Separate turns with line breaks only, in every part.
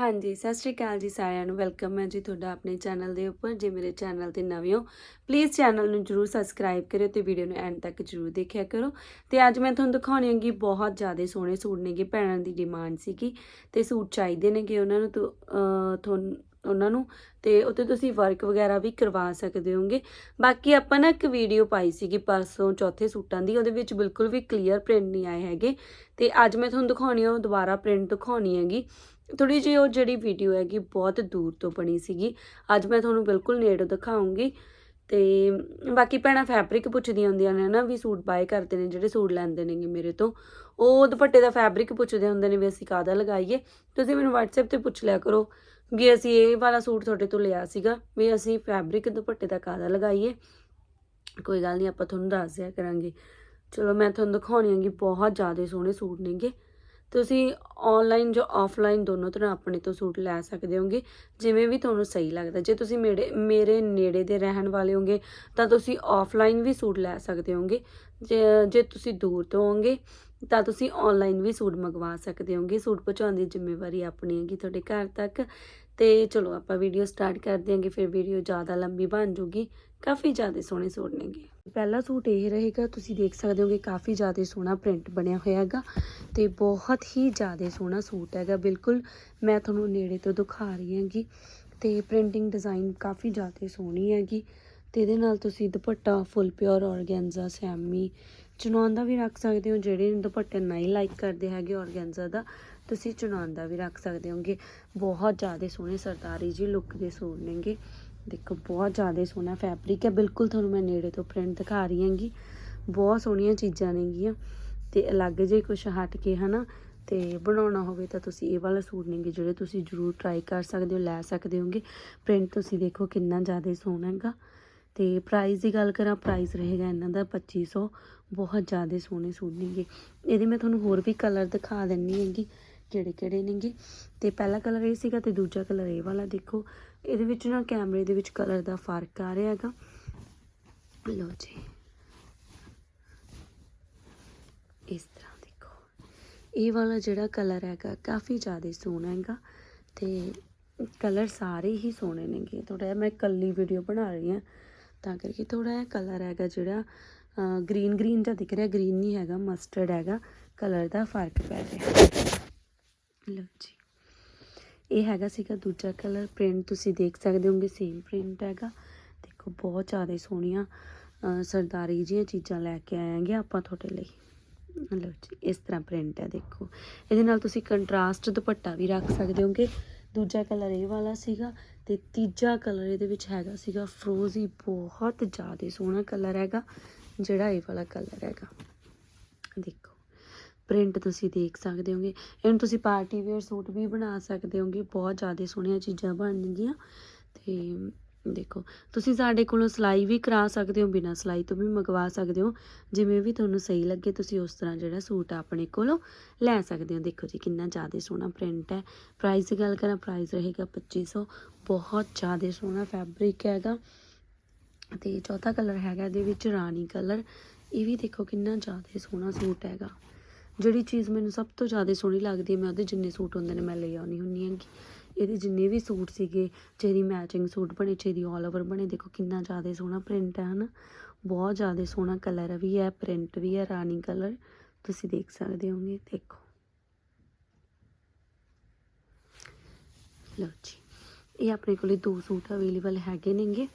ਹਾਂਜੀ, ਸਤਿ ਸ਼੍ਰੀ ਅਕਾਲ ਜੀ ਸਾਰਿਆਂ ਨੂੰ। ਵੈਲਕਮ ਹੈ ਜੀ ਤੁਹਾਡਾ ਆਪਣੇ ਚੈਨਲ ਦੇ ਉੱਪਰ, ਜੇ ਮੇਰੇ ਚੈਨਲ ਤੇ ਨਵੇਂ ਹੋ ਪਲੀਜ਼ ਚੈਨਲ ਨੂੰ ਜਰੂਰ ਸਬਸਕ੍ਰਾਈਬ ਕਰਿਓ ਤੇ ਵੀਡੀਓ ਨੂੰ ਐਂਡ ਤੱਕ ਜਰੂਰ ਦੇਖਿਆ ਕਰੋ। ਤੇ ਅੱਜ ਮੈਂ ਤੁਹਾਨੂੰ ਦਿਖਾਉਣੀ ਹੈਗੀ ਬਹੁਤ ਜ਼ਿਆਦਾ ਸੋਹਣੇ ਸੂਟ ਨੇਗੇ, ਭੈਣਾਂ ਦੀ ਡਿਮਾਂਡ ਸੀਗੀ ਤੇ ਸੂਟ ਚਾਹੀਦੇ ਨੇਗੇ ਉਹਨਾਂ ਨੂੰ ਤੁਹਾਨੂੰ ਉਹਨਾਂ ਨੂੰ ਤੇ ਉੱਤੇ ਤੁਸੀਂ ਵਰਕ ਵਗੈਰਾ ਵੀ ਕਰਵਾ ਸਕਦੇ ਹੋਗੇ ਬਾਕੀ ਆਪਾਂ ਨਾ ਇੱਕ ਵੀਡੀਓ ਪਾਈ ਸੀਗੀ ਪਰਸੋਂ ਚੌਥੇ ਸੂਟਾਂ ਦੀ, ਉਹਦੇ ਵਿੱਚ ਬਿਲਕੁਲ ਵੀ ਕਲੀਅਰ ਪ੍ਰਿੰਟ ਨਹੀਂ ਆਏ ਹੈਗੇ। ਤੇ ਅੱਜ ਮੈਂ ਤੁਹਾਨੂੰ ਦਿਖਾਉਣੀ ਆ, ਉਹ ਦੁਬਾਰਾ ਪ੍ਰਿੰਟ ਦਿਖਾਉਣੀ ਹੈਗੀ। ਥੋੜੀ ਜਿਹੀ ਉਹ ਜਿਹੜੀ ਵੀਡੀਓ ਹੈਗੀ ਬਹੁਤ ਦੂਰ ਤੋਂ ਬਣੀ ਸੀਗੀ। ਅੱਜ ਮੈਂ ਤੁਹਾਨੂੰ ਬਿਲਕੁਲ ਨੇੜੋਂ ਦਿਖਾਉਂਗੀ। ਤੇ ਬਾਕੀ ਭੈਣਾਂ ਫੈਬਰਿਕ ਪੁੱਛਦੀਆਂ ਹੁੰਦੀਆਂ ਨੇ ਨਾ ਵੀ ਸੂਟ ਬਾਏ ਕਰਦੇ ਨੇ, ਜਿਹੜੇ ਸੂਟ ਲੈਂਦੇ ਨੇਗੇ ਮੇਰੇ ਤੋਂ। ਉਹ ਦੁਪੱਟੇ ਦਾ ਫੈਬਰਿਕ ਪੁੱਛਦੇ ਹੁੰਦੇ ਨੇ ਵੀ ਅਸੀਂ ਕਾਹਦਾ ਲਗਾਈਏ? ਤੁਸੀਂ ਮੈਨੂੰ WhatsApp ਤੇ ਪੁੱਛ ਲਿਆ ਕਰੋ ਵੀ ਅਸੀਂ ਇਹ ਵਾਲਾ ਸੂਟ ਤੁਹਾਡੇ ਤੋਂ ਲਿਆ ਸੀਗਾ ਵੀ ਅਸੀਂ ਫੈਬਰਿਕ ਦੁਪੱਟੇ ਦਾ ਕਾਹਦਾ ਲਗਾਈਏ? ਕੋਈ ਗੱਲ ਨਹੀਂ ਆਪਾਂ ਤੁਹਾਨੂੰ ਦੱਸ ਦਿਆ ਕਰਾਂਗੇ। ਚਲੋ ਮੈਂ ਤੁਹਾਨੂੰ ਦਿਖਾਉਣੀ ਹੈਗੀ, ਬਹੁਤ ਜ਼ਿਆਦਾ ਸੋਹਣੇ ਸੂਟ ਨੇਗੇ। ਤੁਸੀਂ ਆਨਲਾਈਨ ਜੋ ਆਫਲਾਈਨ ਦੋਨੋਂ ਤਰ੍ਹਾਂ ਆਪਣੇ ਤੋਂ ਸੂਟ ਲੈ ਸਕਦੇ ਹੋਗੇ, ਜਿਵੇਂ ਵੀ ਤੁਹਾਨੂੰ ਸਹੀ ਲੱਗਦਾ। ਜੇ ਤੁਸੀਂ ਮੇਰੇ ਮੇਰੇ ਨੇੜੇ ਦੇ ਰਹਿਣ ਵਾਲੇ ਹੋਗੇ, ਤਾਂ ਤੁਸੀਂ ਆਫਲਾਈਨ ਵੀ ਸੂਟ ਲੈ ਸਕਦੇ ਹੋਗੇ। ਜੇ ਜੇ ਤੁਸੀਂ ਦੂਰ ਤੋਂ ਹੋਗੇ, ਤਾਂ ਤੁਸੀਂ ਆਨਲਾਈਨ ਵੀ ਸੂਟ ਮੰਗਵਾ ਸਕਦੇ ਹੋਗੇ। ਸੂਟ ਪਹੁੰਚਾਉਣ ਦੀ ਜ਼ਿੰਮੇਵਾਰੀ ਆਪਣੀ ਹੈਗੀ ਤੁਹਾਡੇ ਘਰ ਤੱਕ। ਤੇ ਚਲੋ ਆਪਾਂ ਵੀਡੀਓ ਸਟਾਰਟ ਕਰ ਦਿਆਂਗੇ, ਫਿਰ ਵੀਡੀਓ ਜ਼ਿਆਦਾ ਲੰਬੀ ਬਣ ਜੂਗੀ, ਕਾਫੀ ਜ਼ਿਆਦਾ ਸੋਹਣੇ ਸੂਟ ਨੇਗੇ। ਪਹਿਲਾ ਸੂਟ ਇਹ ਰਹੇਗਾ, ਤੁਸੀਂ ਦੇਖ ਸਕਦੇ ਹੋ ਕਿ ਕਾਫੀ ਜ਼ਿਆਦਾ ਸੋਹਣਾ ਪ੍ਰਿੰਟ ਬਣਿਆ ਹੋਇਆ ਹੈਗਾ ਤੇ ਬਹੁਤ ਹੀ ਜ਼ਿਆਦਾ ਸੋਹਣਾ ਸੂਟ ਹੈਗਾ, ਬਿਲਕੁਲ ਮੈਂ ਤੁਹਾਨੂੰ ਨੇੜੇ ਤੋਂ ਦਿਖਾ ਰਹੀ ਹਾਂਗੀ ਤੇ ਪ੍ਰਿੰਟਿੰਗ ਡਿਜ਼ਾਈਨ ਕਾਫੀ ਜ਼ਿਆਦਾ ਸੋਹਣੀ ਹੈਗੀ ਤੇ ਇਹਦੇ ਨਾਲ ਤੁਸੀਂ dupatta full pure organza semi ਚੁਣਾਉਣ ਦਾ ਵੀ ਰੱਖ ਸਕਦੇ ਹੋ, ਜਿਹੜੇ ਦੁਪੱਟੇ ਨਹੀਂ ਲਾਈਕ ਕਰਦੇ ਹੈਗੇ ਔਰਗੈਂਜ਼ਾ ਦਾ ਤੁਸੀਂ ਚੁਣਾਉਣ ਦਾ ਵੀ ਰੱਖ ਸਕਦੇ ਹੋਗੇ। ਬਹੁਤ ਜ਼ਿਆਦਾ ਸੋਹਣੇ ਸਰਦਾਰੀ ਜੀ ਲੁੱਕ ਦੇ ਸੂਟ ਨੇਗੇ। ਦੇਖੋ, ਬਹੁਤ ਜ਼ਿਆਦਾ ਸੋਹਣਾ ਫੈਬਰਿਕ ਹੈ। ਬਿਲਕੁਲ ਤੁਹਾਨੂੰ ਮੈਂ ਨੇੜੇ ਤੋਂ ਪ੍ਰਿੰਟ ਦਿਖਾ ਰਹੀ ਹਾਂਗੀ। ਬਹੁਤ ਸੋਹਣੀਆਂ ਚੀਜ਼ਾਂ ਨੇਗੀਆਂ। ਤੇ ਅਲੱਗ ਜੇ ਕੁਝ ਹਟ ਕੇ, ਹਨਾ, ਤੇ ਬਣਾਉਣਾ ਹੋਵੇ ਤਾਂ ਤੁਸੀਂ ਇਹ ਵਾਲਾ ਸੂਟ ਨੇਗੇ, ਜਿਹੜੇ ਤੁਸੀਂ ਜਰੂਰ ਟਰਾਈ ਕਰ ਸਕਦੇ ਹੋ, ਲੈ ਸਕਦੇ ਹੋਗੇ। ਪ੍ਰਿੰਟ ਤੁਸੀਂ ਦੇਖੋ ਕਿੰਨਾ ਜ਼ਿਆਦਾ ਸੋਹਣਾ ਹੈਗਾ। ਤੇ ਪ੍ਰਾਈਸ ਦੀ ਗੱਲ ਕਰਾਂ ਪ੍ਰਾਈਸ ਰਹੇਗਾ ਇਹਨਾਂ ਦਾ 2500 ਬਹੁਤ ਜ਼ਿਆਦਾ ਸੋਹਣੇ ਸੂਟ ਨੇਗੇ। ਇਹਦੇ ਮੈਂ ਤੁਹਾਨੂੰ ਹੋਰ ਵੀ ਕਲਰ ਦਿਖਾ ਦਿੰਨੀ ਹੈਗੀ। ਕਿਹੜੇ ਕਿਹੜੇ ਨੇਗੇ। ਤੇ ਪਹਿਲਾ ਕਲਰ ਇਹ ਸੀਗਾ ਤੇ ਦੂਜਾ ਕਲਰ ਇਹ ਵਾਲਾ ਦੇਖੋ। ਇਹਦੇ ਵਿੱਚ ਨਾ ਕੈਮਰੇ ਦੇ ਵਿੱਚ ਕਲਰ ਦਾ ਫ਼ਰਕ ਆ ਰਿਹਾ ਹੈਗਾ। ਲਓ ਜੀ। ਇਸ ਤਰ੍ਹਾਂ ਦੇਖੋ। ਇਹ ਵਾਲਾ ਜਿਹੜਾ ਕਲਰ ਹੈਗਾ ਕਾਫੀ ਜ਼ਿਆਦਾ ਸੋਹਣਾ ਹੈਗਾ। ਤੇ ਕਲਰ ਸਾਰੇ ਹੀ ਸੋਹਣੇ ਨੇਗੇ। ਥੋੜਾ ਜਿਹਾ ਮੈਂ ਕੱਲੀ ਵੀਡੀਓ ਬਣਾ ਰਹੀ ਹਾਂ। ਤਾਂ ਕਰਕੇ ਥੋੜਾ ਜਿਹਾ ਕਲਰ ਹੈਗਾ ਜਿਹੜਾ ਗ੍ਰੀਨ ਗ੍ਰੀਨ ਜਿਹਾ ਦਿਖ ਰਿਹਾ। ਗ੍ਰੀਨ ਨਹੀਂ ਹੈਗਾ ਮਸਟਰਡ ਹੈਗਾ। ਕਲਰ ਦਾ ਫ਼ਰਕ ਪੈ ਰਿਹਾ। ਲਓ ਜੀ। ਇਹ ਹੈਗਾ ਸੀਗਾ ਦੂਜਾ ਕਲਰ ਪ੍ਰਿੰਟ ਤੁਸੀਂ ਦੇਖ ਸਕਦੇ ਹੋਗੇ ਸੇਮ ਪ੍ਰਿੰਟ ਹੈਗਾ। ਦੇਖੋ, ਬਹੁਤ ਜ਼ਿਆਦਾ ਸੋਹਣੀਆਂ ਸਰਦਾਰੀ ਜਿਹੀਆਂ ਚੀਜ਼ਾਂ ਲੈ ਕੇ ਆਏਗੇ ਆਪਾਂ ਤੁਹਾਡੇ ਲਈ। ਲਓ ਜੀ, ਇਸ ਤਰ੍ਹਾਂ ਪ੍ਰਿੰਟ ਹੈ, ਦੇਖੋ। ਇਹਦੇ ਨਾਲ ਤੁਸੀਂ ਕੰਟਰਾਸਟ ਦੁਪੱਟਾ ਵੀ ਰੱਖ ਸਕਦੇ ਹੋਗੇ। ਦੂਜਾ ਕਲਰ ਇਹ ਵਾਲਾ ਸੀਗਾ ਤੇ ਤੀਜਾ ਕਲਰ ਇਹਦੇ ਵਿੱਚ ਹੈਗਾ ਸੀਗਾ ਫਰੋਜ਼ੀ ਬਹੁਤ ਜ਼ਿਆਦਾ ਸੋਹਣਾ ਕਲਰ ਹੈਗਾ, ਜਿਹੜਾ ਇਹ ਵਾਲਾ ਕਲਰ ਹੈਗਾ। ਦੇਖੋ ਪ੍ਰਿੰਟ ਤੁਸੀਂ ਦੇਖ ਸਕਦੇ ਹੋਗੇ। ਇਹਨੂੰ ਤੁਸੀਂ ਪਾਰਟੀ ਵੇਅਰ ਸੂਟ ਵੀ ਬਣਾ ਸਕਦੇ ਹੋਗੇ। ਬਹੁਤ ਜ਼ਿਆਦਾ ਸੋਹਣੀਆਂ ਚੀਜ਼ਾਂ ਬਣਨਗੀਆਂ ਤੇ ਦੇਖੋ, ਤੁਸੀਂ ਸਾਡੇ ਕੋਲੋਂ ਸਿਲਾਈ ਵੀ ਕਰਾ ਸਕਦੇ ਹੋ, ਬਿਨਾਂ ਸਿਲਾਈ ਤੋਂ ਵੀ ਮੰਗਵਾ ਸਕਦੇ ਹੋ। ਜਿਵੇਂ ਵੀ ਤੁਹਾਨੂੰ ਸਹੀ ਲੱਗੇ, ਤੁਸੀਂ ਉਸ ਤਰ੍ਹਾਂ ਜਿਹੜਾ ਸੂਟ ਆਪਣੇ ਕੋਲੋਂ ਲੈ ਸਕਦੇ ਹੋ। ਦੇਖੋ ਜੀ, ਕਿੰਨਾ ਜ਼ਿਆਦਾ ਸੋਹਣਾ ਪ੍ਰਿੰਟ ਹੈ। ਪ੍ਰਾਈਸ ਦੀ ਗੱਲ ਕਰਾਂ ਪ੍ਰਾਈਸ ਰਹੇਗਾ 2500 ਬਹੁਤ ਜ਼ਿਆਦਾ ਸੋਹਣਾ ਫੈਬਰਿਕ ਹੈਗਾ। ਤੇ ਚੌਥਾ ਕਲਰ ਹੈਗਾ ਇਹਦੇ ਵਿੱਚ ਰਾਣੀ ਕਲਰ ਇਹ ਵੀ ਦੇਖੋ, ਕਿੰਨਾ ਜ਼ਿਆਦਾ ਸੋਹਣਾ ਸੂਟ ਹੈਗਾ। ਜਿਹੜੀ ਚੀਜ਼ ਮੈਨੂੰ ਸਭ ਤੋਂ ਜ਼ਿਆਦਾ ਸੋਹਣੀ ਲੱਗਦੀ ਹੈ, ਮੈਂ ਉਹਦੇ ਜਿੰਨੇ ਸੂਟ ਹੁੰਦੇ ਨੇ ਮੈਂ ਲੈ ਆਉਣੀ ਹੁੰਨੀ ਹੈਗੀ। ਇਹਦੇ ਜਿੰਨੇ ਵੀ ਸੂਟ ਸੀਗੇ, ਜਿਹਦੀ ਮੈਚਿੰਗ ਸੂਟ ਬਣੇ, ਜਿਹਦੀ ਆਲ ਓਵਰ ਬਣੇ, ਦੇਖੋ ਕਿੰਨਾ ਜ਼ਿਆਦਾ ਸੋਹਣਾ ਪ੍ਰਿੰਟ ਹੈ, ਹਨਾ? ਬਹੁਤ ਜ਼ਿਆਦਾ ਸੋਹਣਾ ਕਲਰ ਵੀ ਹੈ ਪ੍ਰਿੰਟ ਵੀ ਹੈ, ਰਾਣੀ ਕਲਰ ਤੁਸੀਂ ਦੇਖ ਸਕਦੇ ਹੋਗੇ ਦੇਖੋ। ਲਓ ਜੀ, ਇਹ ਆਪਣੇ ਕੋਲੇ ਦੋ ਸੂਟ ਅਵੇਲੇਬਲ ਹੈਗੇ ਨੇਗੇ।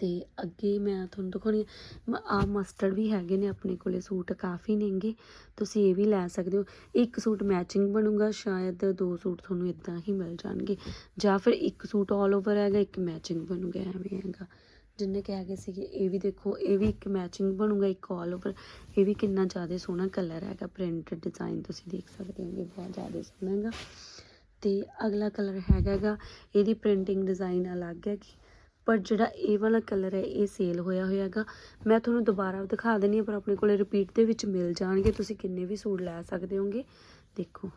ਤੇ ਅੱਗੇ ਮੈਂ ਤੁਹਾਨੂੰ ਦਿਖਾਉਣੀ ਆ। ਮਸਟਰਡ ਵੀ ਹੈਗੇ ਨੇ ਆਪਣੇ ਕੋਲੇ, ਸੂਟ ਕਾਫੀ ਨੇਗੇ। ਤੁਸੀਂ ਇਹ ਵੀ ਲੈ ਸਕਦੇ ਹੋ। ਇੱਕ ਸੂਟ ਮੈਚਿੰਗ ਬਣੂਗਾ, ਸ਼ਾਇਦ ਦੋ ਸੂਟ ਤੁਹਾਨੂੰ ਇਦਾਂ ਹੀ ਮਿਲ ਜਾਣਗੇ। ਜਾਂ ਫਿਰ ਇੱਕ ਸੂਟ ਆਲ ਓਵਰ ਹੈਗਾ, ਇੱਕ ਮੈਚਿੰਗ ਬਣੂਗਾ, ਐਵੇਂ ਹੈਗਾ। ਜਿੰਨੇ ਕਿ ਹੈਗੇ ਸੀਗੇ, ਇਹ ਵੀ ਦੇਖੋ, ਇਹ ਵੀ ਇੱਕ ਮੈਚਿੰਗ ਬਣੂਗਾ, ਇੱਕ ਆਲ ਓਵਰ ਇਹ ਵੀ ਕਿੰਨਾ ਜ਼ਿਆਦਾ ਸੋਹਣਾ ਕਲਰ ਹੈਗਾ ਪ੍ਰਿੰਟ ਡਿਜ਼ਾਈਨ ਤੁਸੀਂ ਦੇਖ ਸਕਦੇ ਹੋਗੇ ਬਹੁਤ ਜ਼ਿਆਦਾ ਸੋਹਣਾ ਹੈਗਾ। ਤੇ ਅਗਲਾ ਕਲਰ ਹੈਗਾਗਾ ਇਹਦੀ ਪ੍ਰਿੰਟਿੰਗ ਡਿਜ਼ਾਈਨ ਅਲੱਗ ਹੈਗੀ। ਪਰ ਜਿਹੜਾ ਇਹ ਵਾਲਾ ਕਲਰ ਹੈ, ਇਹ ਸੇਲ ਹੋਇਆ ਹੋਇਆ ਹੈਗਾ। ਮੈਂ ਤੁਹਾਨੂੰ ਦੁਬਾਰਾ ਦਿਖਾ ਦਿੰਨੀ ਹਾਂ, ਪਰ ਆਪਣੇ ਕੋਲੇ ਰਿਪੀਟ ਦੇ ਵਿੱਚ ਮਿਲ ਜਾਣਗੇ। ਤੁਸੀਂ ਕਿੰਨੇ ਵੀ ਸੂਟ ਲੈ ਸਕਦੇ ਹੋਗੇ ਦੇਖੋ,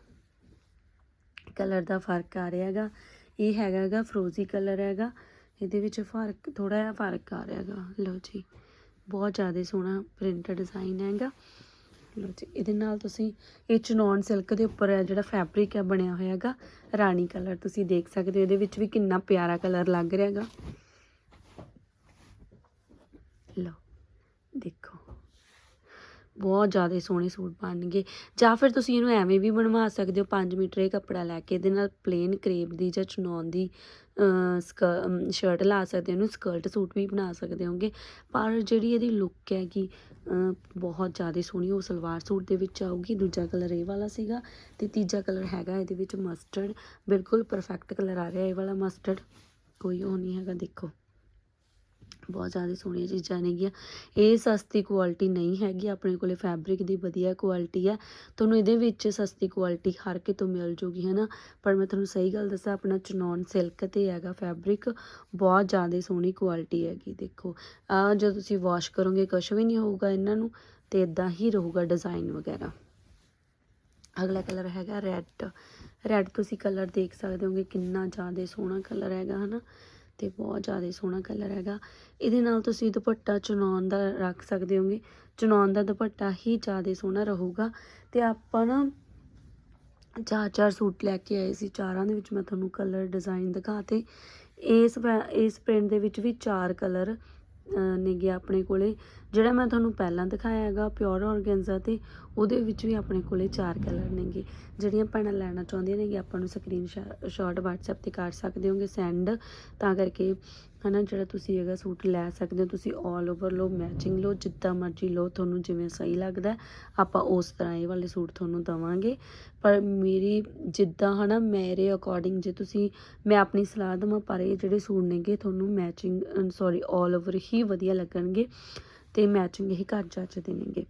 ਕਲਰ ਦਾ ਫ਼ਰਕ ਆ ਰਿਹਾ ਹੈਗਾ। ਇਹ ਹੈਗਾ ਫਰੋਜ਼ੀ ਕਲਰ ਹੈਗਾ। ਇਹਦੇ ਵਿੱਚ ਫ਼ਰਕ ਥੋੜਾ ਜਿਹਾ ਫ਼ਰਕ ਆ ਰਿਹਾ ਹੈਗਾ। ਲਓ ਜੀ, ਬਹੁਤ ਜ਼ਿਆਦਾ ਸੋਹਣਾ ਪ੍ਰਿੰਟ ਡਿਜ਼ਾਈਨ ਹੈਗਾ। ਲਓ ਜੀ, ਇਹਦੇ ਨਾਲ ਤੁਸੀਂ, ਇਹ ਚਨੌਨ ਸਿਲਕ ਦੇ ਉੱਪਰ ਹੈ, ਜਿਹੜਾ ਫੈਬਰਿਕ ਹੈ, ਬਣਿਆ ਹੋਇਆ ਹੈਗਾ। ਰਾਣੀ ਕਲਰ ਤੁਸੀਂ ਦੇਖ ਸਕਦੇ ਹੋ। ਇਹਦੇ ਵਿੱਚ ਵੀ ਕਿੰਨਾ ਪਿਆਰਾ ਕਲਰ ਲੱਗ ਰਿਹਾ ਹੈਗਾ ਲਓ ਦੇਖੋ। ਬਹੁਤ ਜ਼ਿਆਦਾ ਸੋਹਣੇ ਸੂਟ ਬਣਨਗੇ। ਜਾਂ ਫਿਰ ਤੁਸੀਂ ਇਹਨੂੰ ਐਵੇਂ ਵੀ ਬਣਵਾ ਸਕਦੇ ਹੋ 5 ਮੀਟਰ ਇਹ ਕੱਪੜਾ ਲੈ ਕੇ ਇਹਦੇ ਨਾਲ ਪਲੇਨ ਕਰੇਪ ਦੀ ਜਾਂ ਚਨੌਨ ਦੀ ਸ਼ਰਟ ਲਾ ਸਕਦੇ ਹੋ ਇਹਨੂੰ ਸਕਰਟ ਸੂਟ ਵੀ ਬਣਾ ਸਕਦੇ ਹੋਗੇ ਪਰ ਜਿਹੜੀ ਇਹਦੀ ਲੁੱਕ ਹੈਗੀ ਅਹ, ਬਹੁਤ ਜ਼ਿਆਦਾ ਸੋਹਣੀ ਉਹ ਸਲਵਾਰ ਸੂਟ ਦੇ ਵਿੱਚ ਆਊਗੀ। ਦੂਜਾ ਕਲਰ ਇਹ ਵਾਲਾ ਸੀਗਾ ਤੇ ਤੀਜਾ ਕਲਰ ਹੈਗਾ ਇਹਦੇ ਵਿੱਚ ਮਸਟਰਡ ਬਿਲਕੁਲ ਪਰਫੈਕਟ ਕਲਰ ਆ ਰਿਹਾ ਇਹ ਵਾਲਾ ਮਸਟਰਡ ਕੋਈ ਉਹ ਨਹੀਂ ਹੈਗਾ ਦੇਖੋ। ਬਹੁਤ ਜ਼ਿਆਦਾ ਸੋਹਣੀਆਂ ਚੀਜ਼ਾਂ ਨੇਗੀਆਂ। ਇਹ ਸਸਤੀ ਕੁਆਲਿਟੀ ਨਹੀਂ ਹੈਗੀ, ਆਪਣੇ ਕੋਲੇ ਫੈਬਰਿਕ ਦੀ ਵਧੀਆ ਕੁਆਲਿਟੀ ਹੈ ਤੁਹਾਨੂੰ ਇਹਦੇ ਵਿੱਚ ਸਸਤੀ ਕੁਆਲਿਟੀ ਹਰ ਕਿਤੋਂ ਮਿਲ ਜੂਗੀ ਹੈ ਨਾ ਪਰ ਮੈਂ ਤੁਹਾਨੂੰ ਸਹੀ ਗੱਲ ਦੱਸਾਂ, ਆਪਣਾ ਚਨੌਨ ਸਿਲਕ ਤੇ ਹੈਗਾ ਫੈਬਰਿਕ ਬਹੁਤ ਜ਼ਿਆਦਾ ਸੋਹਣੀ ਕੁਆਲਿਟੀ ਹੈਗੀ, ਦੇਖੋ। ਆ ਜਦੋਂ ਤੁਸੀਂ ਵਾਸ਼ ਕਰੋਗੇ ਕੁਝ ਵੀ ਨਹੀਂ ਹੋਊਗਾ ਇਹਨਾਂ ਨੂੰ, ਤੇ ਇਦਾਂ ਹੀ ਰਹੂਗਾ ਡਿਜ਼ਾਈਨ ਵਗੈਰਾ। ਅਗਲਾ ਕਲਰ ਹੈਗਾ ਰੈੱਡ ਰੈੱਡ ਤੁਸੀਂ ਕਲਰ ਦੇਖ ਸਕਦੇ ਹੋਗੇ, ਕਿੰਨਾ ਜ਼ਿਆਦਾ ਸੋਹਣਾ ਕਲਰ ਹੈਗਾ, ਹਨਾ? ਤੇ ਬਹੁਤ ਜ਼ਿਆਦਾ ਸੋਹਣਾ ਕਲਰ ਹੈਗਾ। ਇਹਦੇ ਨਾਲ ਤੁਸੀਂ ਦੁਪੱਟਾ ਚੁਣਾਉਣ ਦਾ ਰੱਖ ਸਕਦੇ ਹੋਗੇ। ਚੁਣਾਉਣ ਦਾ ਦੁਪੱਟਾ ਹੀ ਜ਼ਿਆਦਾ ਸੋਹਣਾ ਰਹੂਗਾ। ਤੇ ਆਪਾਂ ਨਾ ਚਾਰ ਚਾਰ ਸੂਟ ਲੈ ਕੇ ਆਏ ਸੀ। ਚਾਰਾਂ ਦੇ ਵਿੱਚ ਮੈਂ ਤੁਹਾਨੂੰ ਕਲਰ ਡਿਜ਼ਾਈਨ ਦਿਖਾਤੇ ਇਸ ਵੈ- ਇਸ ਪ੍ਰਿੰਟ ਦੇ ਵਿੱਚ ਵੀ ਚਾਰ ਕਲਰ ਨੇਗੇ ਆਪਣੇ ਕੋਲੇ। ਜਿਹੜਾ ਮੈਂ ਤੁਹਾਨੂੰ ਪਹਿਲਾਂ ਦਿਖਾਇਆ ਹੈਗਾ ਪਿਓਰ ਔਰਗੈਂਜ਼ਾ ਤੇ ਉਹਦੇ ਵਿੱਚ ਵੀ ਆਪਣੇ ਕੋਲੇ ਚਾਰ ਕਲਰ ਨੇਗੇ। ਜਿਹੜੀਆਂ ਭੈਣਾਂ ਲੈਣਾ ਚਾਹੁੰਦੀਆਂ ਨੇਗੇ ਆਪਾਂ ਨੂੰ ਸਕਰੀਨ ਸ਼ਾਟ WhatsApp ਤੇ ਕਰ ਸਕਦੇ ਹੋਗੇ ਸੈਂਡ ਤਾਂ ਕਰਕੇ, ਹਨਾ, ਜਿਹੜਾ ਤੁਸੀਂ ਹੈਗਾ ਸੂਟ ਲੈ ਸਕਦੇ ਹੋ, ਤੁਸੀਂ 올 ਓਵਰ ਲਓ ਮੈਚਿੰਗ ਲੋ ਜਿੱਦਾਂ ਮਰਜ਼ੀ ਲਓ, ਤੁਹਾਨੂੰ ਜਿਵੇਂ ਸਹੀ ਲੱਗਦਾ, ਆਪਾਂ ਉਸ ਤਰ੍ਹਾਂ ਇਹ ਵਾਲੇ ਸੂਟ ਤੁਹਾਨੂੰ ਦਵਾਂਗੇ। ਪਰ ਮੇਰੀ ਜਿੱਦਾਂ, ਹਨਾ, ਮੇਰੇ ਅਕੋਰਡਿੰਗ ਜੇ ਤੁਸੀਂ, ਮੈਂ ਆਪਣੀ ਸਲਾਹ ਦਵਾਂ, ਪਰ ਇਹ ਜਿਹੜੇ ਸੂਟ ਨੇਗੇ, ਤੁਹਾਨੂੰ ਮੈਚਿੰਗ ਸੌਰੀ 올 ਓਵਰ ਹੀ ਵਧੀਆ ਲੱਗਣਗੇ। ਤੇ ਮੈਚਿੰਗ ਇਹ ਘਰ ਜੱਚਦੇ ਨੇਗੇ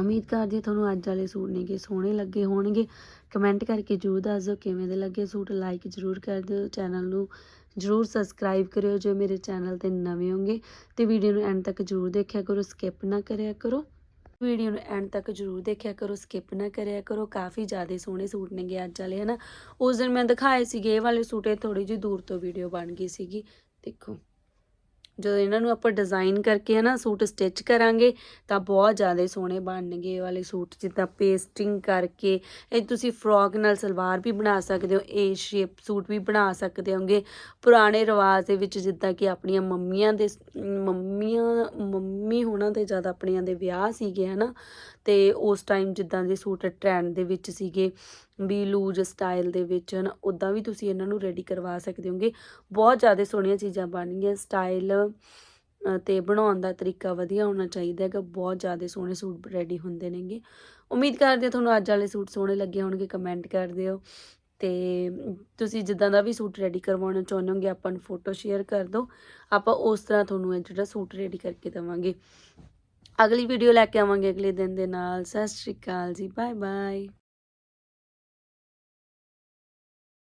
ਉਮੀਦ ਕਰਦੀ ਤੁਹਾਨੂੰ ਅੱਜ ਵਾਲੇ ਸੂਟ ਨੇਗੇ ਸੋਹਣੇ ਲੱਗੇ ਹੋਣਗੇ। ਕਮੈਂਟ ਕਰਕੇ ਜਰੂਰ ਦੱਸ ਦਿਓ ਕਿਵੇਂ ਦੇ ਲੱਗੇ ਸੂਟ। ਲਾਈਕ ਜਰੂਰ ਕਰ ਦਿਓ, ਚੈਨਲ ਨੂੰ ਜਰੂਰ ਸਬਸਕ੍ਰਾਈਬ ਕਰਿਓ ਜੇ ਮੇਰੇ ਚੈਨਲ ਤੇ ਨਵੇਂ ਹੋਗੇ। ਤੇ ਵੀਡੀਓ ਨੂੰ ਐਂਡ ਤੱਕ ਜਰੂਰ ਦੇਖਿਆ ਕਰੋ, ਸਕਿਪ ਨਾ ਕਰਿਆ ਕਰੋ। ਵੀਡੀਓ ਨੂੰ ਐਂਡ ਤੱਕ ਜਰੂਰ ਦੇਖਿਆ ਕਰੋ, ਸਕਿਪ ਨਾ ਕਰਿਆ ਕਰੋ। ਕਾਫੀ ਜ਼ਿਆਦਾ ਸੋਹਣੇ ਸੂਟ ਨੇਗੇ ਅੱਜ ਵਾਲੇ, ਹਨਾ? ਉਸ ਦਿਨ ਮੈਂ ਦਿਖਾਏ ਸੀਗੇ ਇਹ ਵਾਲੇ ਸੂਟ, ਇਹ ਥੋੜੀ ਜਿਹੀ ਦੂਰ ਤੋਂ ਵੀਡੀਓ ਬਣ ਗਈ ਸੀਗੀ। ਦੇਖੋ। ਜਦੋਂ ਇਹਨਾਂ ਨੂੰ ਆਪਾਂ ਡਿਜ਼ਾਈਨ ਕਰਕੇ ਹਨਾ ਸੂਟ ਸਟਿਚ ਕਰਾਂਗੇ ਤਾਂ ਬਹੁਤ ਜ਼ਿਆਦਾ ਸੋਹਣੇ ਬਣਨਗੇ ਇਹ ਵਾਲੇ ਸੂਟ, ਜਿੱਦਾਂ ਪੇਸਟਿੰਗ ਕਰਕੇ। ਇਹ ਤੁਸੀਂ ਫਰੋਕ ਨਾਲ ਸਲਵਾਰ ਵੀ ਬਣਾ ਸਕਦੇ ਹੋ ਏ ਸ਼ੇਪ ਸੂਟ ਵੀ ਬਣਾ ਸਕਦੇ ਹੋਗੇ। ਪੁਰਾਣੇ ਰਿਵਾਜ ਦੇ ਵਿੱਚ ਜਿੱਦਾਂ ਕਿ ਆਪਣੀਆਂ ਮੰਮੀਆਂ ਦੇ, ਮੰਮੀਆਂ, ਮੰਮੀ ਹੋਣਾ ਦੇ ਜਦ ਆਪਣੀਆਂ ਦੇ ਵਿਆਹ ਸੀਗੇ ਹਨਾ। ਅਤੇ ਉਸ ਟਾਈਮ ਜਿੱਦਾਂ ਦੇ ਸੂਟ ਟਰੈਂਡ ਦੇ ਵਿੱਚ ਸੀਗੇ, ਵੀ ਲੂਜ ਸਟਾਈਲ ਦੇ ਵਿੱਚ, ਹਨ ਉੱਦਾਂ ਵੀ ਤੁਸੀਂ ਇਹਨਾਂ ਨੂੰ ਰੈਡੀ ਕਰਵਾ ਸਕਦੇ ਹੋਗੇ। ਬਹੁਤ ਜ਼ਿਆਦਾ ਸੋਹਣੀਆਂ ਚੀਜ਼ਾਂ ਬਣਨਗੀਆਂ ਸਟਾਈਲ ਤੇ ਬਣਾਉਣ ਦਾ ਤਰੀਕਾ ਵਧੀਆ ਹੋਣਾ ਚਾਹੀਦਾ ਹੈਗਾ, ਬਹੁਤ ਜ਼ਿਆਦਾ ਸੋਹਣੇ ਸੂਟ ਰੈਡੀ ਹੁੰਦੇ ਨੇਗੇ। ਉਮੀਦ ਕਰਦੇ ਤੁਹਾਨੂੰ ਅੱਜ ਵਾਲੇ ਸੂਟ ਸੋਹਣੇ ਲੱਗੇ ਹੋਣਗੇ ਕਮੈਂਟ ਕਰ ਦਿਓ ਤੇ ਤੁਸੀਂ ਜਿੱਦਾਂ ਦਾ ਵੀ ਸੂਟ ਰੈਡੀ ਕਰਵਾਉਣਾ ਚਾਹੁੰਦੇ ਹੋਗੇ, ਆਪਾਂ ਨੂੰ ਫੋਟੋ ਸ਼ੇਅਰ ਕਰ ਦਿਓ। ਆਪਾਂ ਉਸ ਤਰ੍ਹਾਂ ਤੁਹਾਨੂੰ ਇਹ ਜਿਹੜਾ ਸੂਟ ਰੈਡੀ ਕਰਕੇ ਦੇਵਾਂਗੇ। ਅਗਲੀ ਵੀਡੀਓ ਲੈ ਕੇ ਆਵਾਂਗੇ ਅਗਲੇ ਦਿਨ ਦੇ ਨਾਲ। ਸਤਿ ਸ਼੍ਰੀ ਅਕਾਲ ਜੀ ਬਾਏ ਬਾਏ